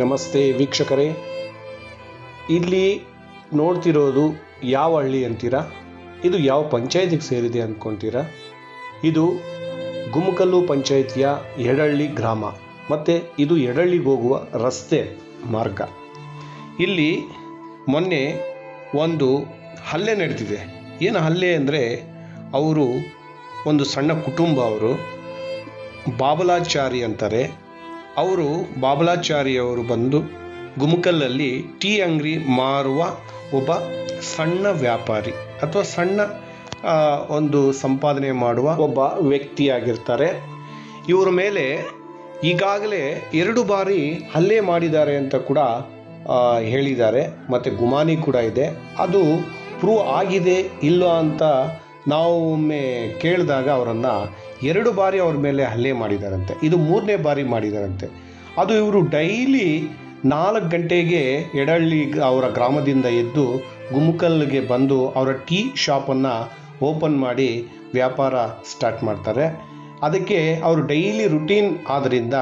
ನಮಸ್ತೆ ವೀಕ್ಷಕರೇ. ಇಲ್ಲಿ ನೋಡ್ತಿರೋದು ಯಾವ ಹಳ್ಳಿ ಅಂತೀರಾ? ಇದು ಯಾವ ಪಂಚಾಯತಿಗೆ ಸೇರಿದೆ ಅಂದ್ಕೊಂತೀರಾ ಇದು ಗುಮ್ಮಕಲ್ಲು ಪಂಚಾಯಿತಿಯ ಎಡಹಳ್ಳಿ ಗ್ರಾಮ. ಮತ್ತು ಇದು ಎಡಹಳ್ಳಿಗೆ ಹೋಗುವ ರಸ್ತೆ ಮಾರ್ಗ. ಇಲ್ಲಿ ಮೊನ್ನೆ ಒಂದು ಹಲ್ಲೆ ನಡೆದಿದೆ ಏನು ಹಲ್ಲೆ ಅಂದರೆ ಅವರು ಒಂದು ಸಣ್ಣ ಕುಟುಂಬ ಅವರು, ಬಾಬಲಾಚಾರಿ ಅಂತಾರೆ. ಅವರು ಬಾಬಲಾಚಾರಿಯವರು ಬಂದು ಗುಮಕಲ್ಲಲ್ಲಿ ಟೀ ಅಂಗಡಿ ಮಾರುವ ಒಬ್ಬ ಸಣ್ಣ ವ್ಯಾಪಾರಿ ಅಥವಾ ಸಣ್ಣ ಒಂದು ಸಂಪಾದನೆ ಮಾಡುವ ಒಬ್ಬ ವ್ಯಕ್ತಿಯಾಗಿರ್ತಾರೆ. ಇವರ ಮೇಲೆ ಈಗಾಗಲೇ ಎರಡು ಬಾರಿ ಹಲ್ಲೆ ಮಾಡಿದ್ದಾರೆ ಅಂತ ಕೂಡ ಹೇಳಿದ್ದಾರೆ. ಮತ್ತು ಗುಮಾನಿ ಕೂಡ ಇದೆ. ಅದು ಪ್ರೂವ್ ಆಗಿದೆ ಇಲ್ಲ ಅಂತ ನಾವು ಒಮ್ಮೆ ಕೇಳಿದಾಗ ಅವರನ್ನು ಎರಡು ಬಾರಿ ಅವ್ರ ಮೇಲೆ ಹಲ್ಲೆ ಮಾಡಿದಾರಂತೆ. ಇದು ಮೂರನೇ ಬಾರಿ ಮಾಡಿದಾರಂತೆ. ಅದು ಇವರು ಡೈಲಿ ನಾಲ್ಕು ಗಂಟೆಗೆ ಎಡಹಳ್ಳಿ ಅವರ ಗ್ರಾಮದಿಂದ ಎದ್ದು ಗುಮ್ಕಲ್ಗೆ ಬಂದು ಅವರ ಟೀ ಶಾಪನ್ನು ಓಪನ್ ಮಾಡಿ ವ್ಯಾಪಾರ ಸ್ಟಾರ್ಟ್ ಮಾಡ್ತಾರೆ. ಅದಕ್ಕೆ ಅವರು ಡೈಲಿ ರುಟೀನ್ ಆದ್ದರಿಂದ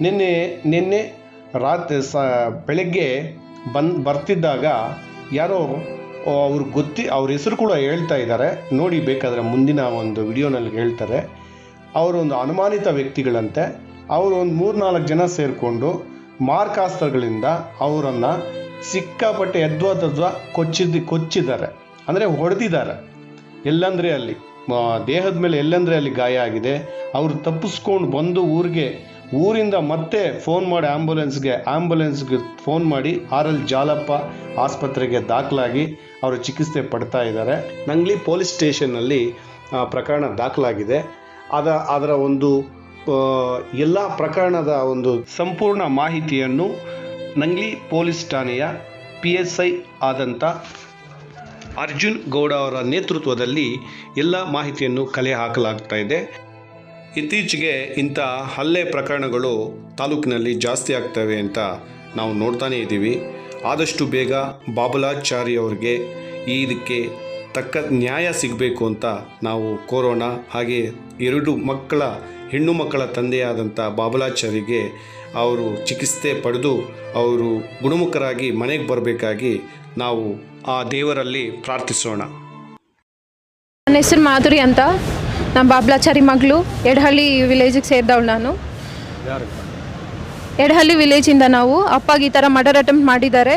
ನಿನ್ನೆ ನಿನ್ನೆ ರಾತ್ರಿ ಸ, ಬೆಳಗ್ಗೆ ಬಂದು, ಬರ್ತಿದ್ದಾಗ ಯಾರೋ ಅವ್ರು ಗೊತ್ತಿ, ಅವ್ರ ಹೆಸರು ಕೂಡ ಹೇಳ್ತಾ ಇದ್ದಾರೆ. ನೋಡಿ ಬೇಕಾದರೆ ಮುಂದಿನ ಒಂದು ವಿಡಿಯೋನಲ್ಲಿ ಹೇಳ್ತಾರೆ. ಅವರು ಒಂದು ಅನುಮಾನಿತ ವ್ಯಕ್ತಿಗಳಂತೆ ಅವರು ಒಂದು ಮೂರ್ನಾಲ್ಕು ಜನ ಸೇರಿಕೊಂಡು ಮಾರ್ಕಾಸ್ತ್ರಗಳಿಂದ ಅವರನ್ನು ಸಿಕ್ಕಾಪಟ್ಟೆ ಎದ್ವಾ ತದ್ವಾ ಕೊಚ್ಚಿದ್ದು ಕೊಚ್ಚಿದ್ದಾರೆ. ಅಂದರೆ ಹೊಡೆದಿದ್ದಾರೆ. ಎಲ್ಲಂದರೆ ಅಲ್ಲಿ ದೇಹದ ಮೇಲೆ ಎಲ್ಲಂದರೆ ಅಲ್ಲಿ ಗಾಯ ಆಗಿದೆ. ಅವರು ತಪ್ಪಿಸ್ಕೊಂಡು ಬಂದು ಊರಿಗೆ, ಊರಿಂದ ಮತ್ತೆ ಫೋನ್ ಮಾಡಿ ಆ್ಯಂಬುಲೆನ್ಸ್ಗೆ ಆ್ಯಂಬುಲೆನ್ಸ್ಗೆ ಫೋನ್ ಮಾಡಿ ಆರ್ ಎಲ್ ಜಾಲಪ್ಪ ಆಸ್ಪತ್ರೆಗೆ ದಾಖಲಾಗಿ ಅವರು ಚಿಕಿತ್ಸೆ ಪಡ್ತಾ ಇದ್ದಾರೆ. ನಂಗ್ಲಿ ಪೊಲೀಸ್ ಸ್ಟೇಷನ್ನಲ್ಲಿ ಪ್ರಕರಣ ದಾಖಲಾಗಿದೆ. ಅದ ಅದರ ಒಂದು ಎಲ್ಲ ಪ್ರಕರಣದ ಒಂದು ಸಂಪೂರ್ಣ ಮಾಹಿತಿಯನ್ನು ನಂಗ್ಲಿ ಪೊಲೀಸ್ ಠಾಣೆಯ ಪಿ ಎಸ್ ಐ ಆದಂಥ ಅರ್ಜುನ್ ಗೌಡ ಅವರ ನೇತೃತ್ವದಲ್ಲಿ ಎಲ್ಲ ಮಾಹಿತಿಯನ್ನು ಕಲೆ ಹಾಕಲಾಗ್ತಾ ಇದೆ. ಇತ್ತೀಚೆಗೆ ಇಂಥ ಹಲ್ಲೆ ಪ್ರಕರಣಗಳು ತಾಲೂಕಿನಲ್ಲಿ ಜಾಸ್ತಿ ಆಗ್ತವೆ ಅಂತ ನಾವು ನೋಡ್ತಾನೇ ಇದ್ದೀವಿ. ಆದಷ್ಟು ಬೇಗ ಬಾಬಲಾಚಾರಿ ಅವರಿಗೆ ಈ ಇದಕ್ಕೆ ತಕ್ಕ ನ್ಯಾಯ ಸಿಗಬೇಕು ಅಂತ ನಾವು ಕೋರೋಣ ಹಾಗೆ ಎರಡು ಮಕ್ಕಳ ಹೆಣ್ಣು ಮಕ್ಕಳ ತಂದೆಯಾದಂಥ ಬಾಬಲಾಚಾರಿಗೆ ಅವರು ಚಿಕಿತ್ಸೆ ಪಡೆದು ಅವರು ಗುಣಮುಖರಾಗಿ ಮನೆಗೆ ಬರಬೇಕಾಗಿ ನಾವು ಆ ದೇವರಲ್ಲಿ ಪ್ರಾರ್ಥಿಸೋಣ. ನನ್ನ ಹೆಸರು ಮಾಧುರಿ ಅಂತ. ನಮ್ಮ ಬಾಬ್ಲಾಚಾರಿ ಮಗಳು ಎಡಹಳ್ಳಿ ವಿಲೇಜಿಗೆ ಸೇರಿದವಳು ನಾನು. ಎಡಹಳ್ಳಿ ವಿಲೇಜಿಂದ ನಾವು ಅಪ್ಪಗೆ ಈ ಥರ ಮರ್ಡರ್ ಅಟೆಂಪ್ಟ್ ಮಾಡಿದ್ದಾರೆ.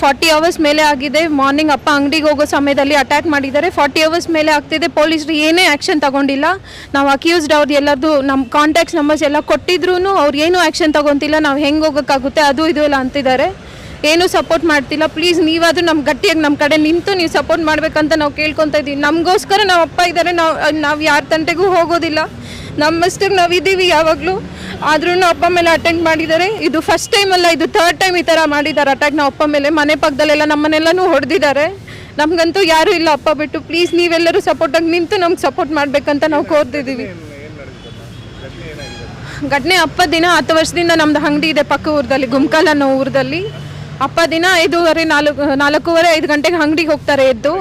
ಫಾರ್ಟಿ ಅವರ್ಸ್ ಮೇಲೆ ಆಗಿದೆ. ಮಾರ್ನಿಂಗ್ ಅಪ್ಪ ಅಂಗಡಿಗೆ ಹೋಗೋ ಸಮಯದಲ್ಲಿ ಅಟ್ಯಾಕ್ ಮಾಡಿದ್ದಾರೆ. ಫಾರ್ಟಿ ಅವರ್ಸ್ ಮೇಲೆ ಆಗ್ತಿದೆ. ಪೊಲೀಸರು ಏನೇ ಆ್ಯಕ್ಷನ್ ತಗೊಂಡಿಲ್ಲ. ನಾವು ಅಕ್ಯೂಸ್ಡ್ ಅವ್ರು ಎಲ್ಲರದು ನಮ್ಮ ಕಾಂಟ್ಯಾಕ್ಟ್ಸ್ ನಂಬರ್ಸ್ ಎಲ್ಲ ಕೊಟ್ಟಿದ್ರು ಅವ್ರು ಏನೂ ಆ್ಯಕ್ಷನ್ ತಗೊತಿಲ್ಲ. ನಾವು ಹೆಂಗೆ ಹೋಗೋಕ್ಕಾಗುತ್ತೆ? ಅದು ಇದು ಎಲ್ಲ ಅಂತಿದ್ದಾರೆ. ಏನೂ ಸಪೋರ್ಟ್ ಮಾಡ್ತಿಲ್ಲ. ಪ್ಲೀಸ್ ನೀವಾದರೂ ನಮ್ಮ ಗಟ್ಟಿಯಾಗಿ ನಮ್ಮ ಕಡೆ ನಿಂತು ನೀವು ಸಪೋರ್ಟ್ ಮಾಡಬೇಕಂತ ನಾವು ಕೇಳ್ಕೊತಾ ಇದ್ದೀವಿ. ನಮಗೋಸ್ಕರ ನಮ್ಮ ಅಪ್ಪ ಇದ್ದಾರೆ. ನಾವು ನಾವು ಯಾರ ತಂಟೆಗೂ ಹೋಗೋದಿಲ್ಲ. ನಮ್ಮಷ್ಟಕ್ಕೆ ನಾವು ಇದ್ದೀವಿ ಯಾವಾಗಲೂ. ಆದ್ರೂ ಅಪ್ಪ ಮೇಲೆ ಅಟೆಂಡ್ ಮಾಡಿದ್ದಾರೆ. ಇದು ಫಸ್ಟ್ ಟೈಮ್ ಅಲ್ಲ, ಇದು ಥರ್ಡ್ ಟೈಮ್ ಈ ಥರ ಮಾಡಿದ್ದಾರೆ ಅಟ್ಯಾಕ್ ನಾವು ಅಪ್ಪ ಮೇಲೆ. ಮನೆ ಪಕ್ಕದಲ್ಲೆಲ್ಲ ನಮ್ಮನ್ನೆಲ್ಲನೂ ಹೊಡೆದಿದ್ದಾರೆ. ನಮಗಂತೂ ಯಾರೂ ಇಲ್ಲ, ಅಪ್ಪ ಬಿಟ್ಟು ಪ್ಲೀಸ್ ನೀವೆಲ್ಲರೂ ಸಪೋರ್ಟಾಗಿ ನಿಂತು ನಮ್ಗೆ ಸಪೋರ್ಟ್ ಮಾಡಬೇಕಂತ ನಾವು ಕೋರ್ತಿದ್ದೀವಿ ಘಟನೆ ಅಪ್ಪ ದಿನ ಹತ್ತು ವರ್ಷದಿಂದ ನಮ್ದು ಅಂಗಡಿ ಇದೆ ಪಕ್ಕ ಊರದಲ್ಲಿ ಗುಮ್ಕಾಲ್ ಅನ್ನೋ ಊರದಲ್ಲಿ. ಅಪ್ಪ ದಿನ ಐದೂವರೆ ನಾಲ್ಕು, ನಾಲ್ಕೂವರೆ ಐದು ಗಂಟೆಗೆ ಅಂಗಡಿಗೆ ಹೋಗ್ತಾರೆ ಎದ್ದು.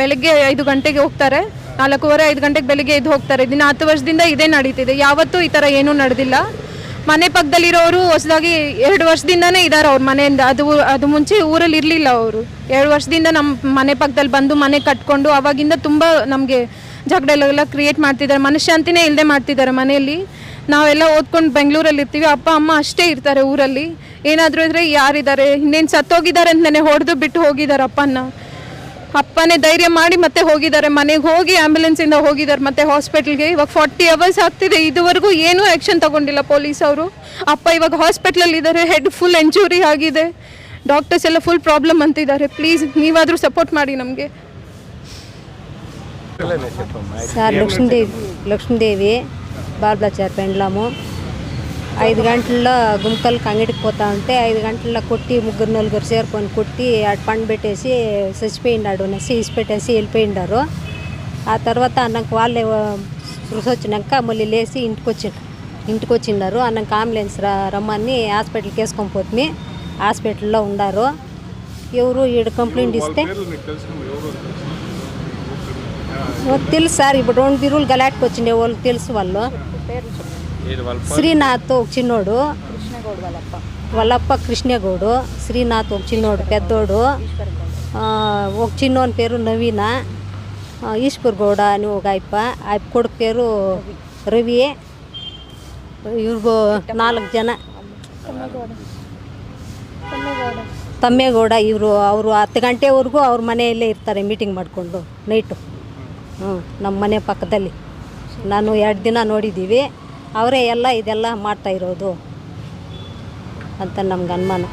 ಬೆಳಗ್ಗೆ ಐದು ಗಂಟೆಗೆ ಹೋಗ್ತಾರೆ. ನಾಲ್ಕೂವರೆ, ಐದು ಗಂಟೆಗೆ ಬೆಳಿಗ್ಗೆ ಎದ್ದು ಹೋಗ್ತಾರೆ. ದಿನ ಹತ್ತು ವರ್ಷದಿಂದ ಇದೇ ನಡೀತಿದೆ. ಯಾವತ್ತೂ ಈ ಥರ ಏನೂ ನಡೆದಿಲ್ಲ. ಮನೆ ಪಕ್ಕದಲ್ಲಿರೋರು ಹೊಸದಾಗಿ ಎರಡು ವರ್ಷದಿಂದನೇ ಇದ್ದಾರೆ ಅವ್ರ ಮನೆಯಿಂದ. ಅದು ಅದು ಮುಂಚೆ ಊರಲ್ಲಿ ಇರಲಿಲ್ಲ ಅವರು. ಎರಡು ವರ್ಷದಿಂದ ನಮ್ಮ ಮನೆ ಪಕ್ಕದಲ್ಲಿ ಬಂದು ಮನೆ ಕಟ್ಕೊಂಡು ಅವಾಗಿಂದ ತುಂಬ ನಮಗೆ ಜಗಳೆಲ್ಲ ಕ್ರಿಯೇಟ್ ಮಾಡ್ತಿದ್ದಾರೆ. ಮನಃಶಾಂತಿನೇ ಇಲ್ಲದೆ ಮಾಡ್ತಿದ್ದಾರೆ ಮನೆಯಲ್ಲಿ. ನಾವೆಲ್ಲ ಓದ್ಕೊಂಡು ಬೆಂಗಳೂರಲ್ಲಿ ಇರ್ತೀವಿ. ಅಪ್ಪ, ಅಮ್ಮ ಅಷ್ಟೇ ಇರ್ತಾರೆ ಊರಲ್ಲಿ. ಏನಾದರೂ ಇದ್ರೆ ಯಾರಿದ್ದಾರೆ? ಇನ್ನೇನು ಸತ್ತೋಗಿದ್ದಾರೆ ಅಂತಲೇ ಹೊಡೆದು ಬಿಟ್ಟು ಹೋಗಿದ್ದಾರೆ ಅಪ್ಪನ ಅಪ್ಪನೇ ಧೈರ್ಯ ಮಾಡಿ ಮತ್ತೆ ಹೋಗಿದ್ದಾರೆ ಮನೆಗೆ ಹೋಗಿ ಆ್ಯಂಬುಲೆನ್ಸಿಂದ ಹೋಗಿದ್ದಾರೆ ಮತ್ತೆ ಹಾಸ್ಪಿಟ್ಲ್ಗೆ ಇವಾಗ ಫಾರ್ಟಿ ಅವರ್ಸ್ ಆಗ್ತಿದೆ ಇದುವರೆಗೂ ಏನೂ ಆ್ಯಕ್ಷನ್ ತಗೊಂಡಿಲ್ಲ ಪೊಲೀಸ್ ಅವರು ಅಪ್ಪ ಇವಾಗ ಹಾಸ್ಪಿಟ್ಲಲ್ಲಿ ಇದ್ದಾರೆ ಹೆಡ್ ಫುಲ್ ಎಂಜುರಿ ಆಗಿದೆ ಡಾಕ್ಟರ್ಸ್ ಎಲ್ಲ ಫುಲ್ ಪ್ರಾಬ್ಲಮ್ ಅಂತಿದ್ದಾರೆ ಪ್ಲೀಸ್ ನೀವಾದರೂ ಸಪೋರ್ಟ್ ಮಾಡಿ ನಮಗೆ సార్ లక్ష్మీదేవి లక్ష్మీదేవి బాల్బలాచారి పెండ్లాము ఐదు గంటల్లో గుంకల్కి అంగడికి పోతా ఉంటే ఐదు గంటల్లో కొట్టి ముగ్గురు నలుగురు చేరుకొని కొట్టి అటు పండు పెట్టేసి చచ్చిపోయినాడు అనేసి ఇసి పెట్టేసి వెళ్ళిపోయినారు ఆ తర్వాత అన్నాక వాళ్ళే శృతి వచ్చినాక మళ్ళీ లేచి ఇంటికి వచ్చి ఇంటికి వచ్చిన్నారు అన్నాక అంబులెన్స్ రా రమ్మని హాస్పిటల్కి వేసుకొని పోతుంది. హాస్పిటల్లో ఉండారు. ఎవరు ఈడ కంప్లైంట్ ఇస్తే? తెలుసు సార్. ఇప్పుడు రెండు బిరువులు గలాట్కి వచ్చిండే వాళ్ళకి తెలుసు వాళ్ళు. శ్రీనాథ్ ఒక చిన్నోడు వల్లప్ప కృష్ణగౌడు శ్రీనాథ్ ఒక చిన్నోడు పెద్దోడు ఆ, ఒక చిన్నోని పేరు నవీన ఆ, ఈశ్వర్ గౌడ అని ఒక ఆయప్ప ఆయప్ప కొడుకు పేరు రవి ಇವ್ರಿಗೂ ನಾಲ್ಕು ಜನ ತಮ್ಮೇಗೌಡ ಇವರು ಅವರು ಹತ್ತು ಗಂಟೆವರೆಗೂ ಅವ್ರ ಮನೆಯಲ್ಲೇ ಇರ್ತಾರೆ ಮೀಟಿಂಗ್ ಮಾಡಿಕೊಂಡು ನೈಟು ಹ್ಞೂ ನಮ್ಮ ಮನೆ ಪಕ್ಕದಲ್ಲಿ ನಾನು ಎರಡು ದಿನ ನೋಡಿದ್ದೀವಿ ಅವರೇ ಎಲ್ಲ ಇದೆಲ್ಲ ಮಾಡ್ತಾ ಇರೋದು ಅಂತ ನಮ್ಗೆ ಅನುಮಾನ.